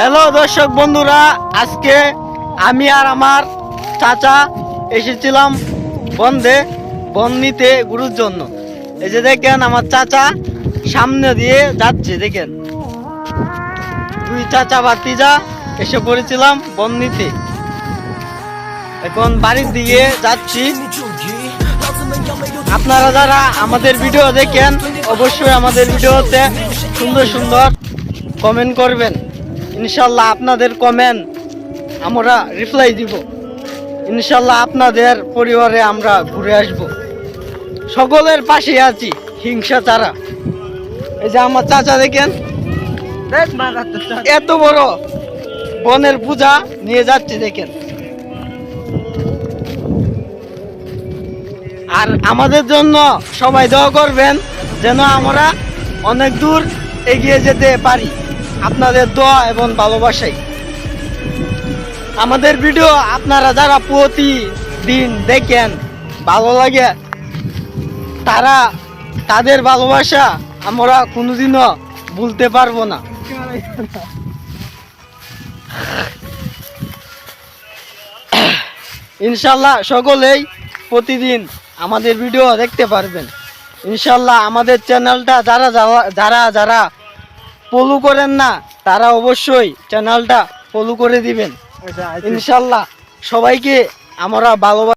Hello দর্শক বন্ধুরা, আজকে আমি আর আমার চাচা এসেছিলাম বন্ধে বন নিতে গুরুর জন্য। এই যে দেখেন আমার চাচা সামনে দিয়ে যাচ্ছে, দেখেন। দুই চাচা ভাতিজা এসে পড়েছিলাম বন নিতে এখন বাড়ির দিকে যাচ্ছি। আপনারা যারা আমাদের ভিডিও দেখেন, অবশ্যই আমাদের ভিডিওতে সুন্দর সুন্দর কমেন্ট করবেন। ইনশাল্লাহ আপনাদের কমেন্ট আমরা রিপ্লাই দিব। ইনশাল্লাহ আপনাদের পরিবারে আমরা ঘুরে আসব। সকলের পাশে আছি হিংসা ছাড়া। এই যে আমার চাচা দেখেন এত বড় বনের পূজা নিয়ে যাচ্ছে দেখেন। আর আমাদের জন্য সবাই দোয়া করবেন যেন আমরা অনেক দূর এগিয়ে যেতে পারি। আপনাদের দোয়া এবং ভালোবাসাই। আমাদের ভিডিও আপনারা যারা প্রতিদিন দেখেন, ভালো লাগে, তারা তাদের ভালোবাসা আমরা কোনোদিনও ভুলতে পারব না। ইনশাল্লাহ সকলেই প্রতিদিন আমাদের ভিডিও দেখতে পারবেন। ইনশাল্লাহ আমাদের চ্যানেলটা যারা যারা যারা ফলো করেন না তারা অবশ্যই চ্যানেলটা ফলো করে দিবেন। ইনশাল্লাহ সবাইকে আমরা ভালোবাসি।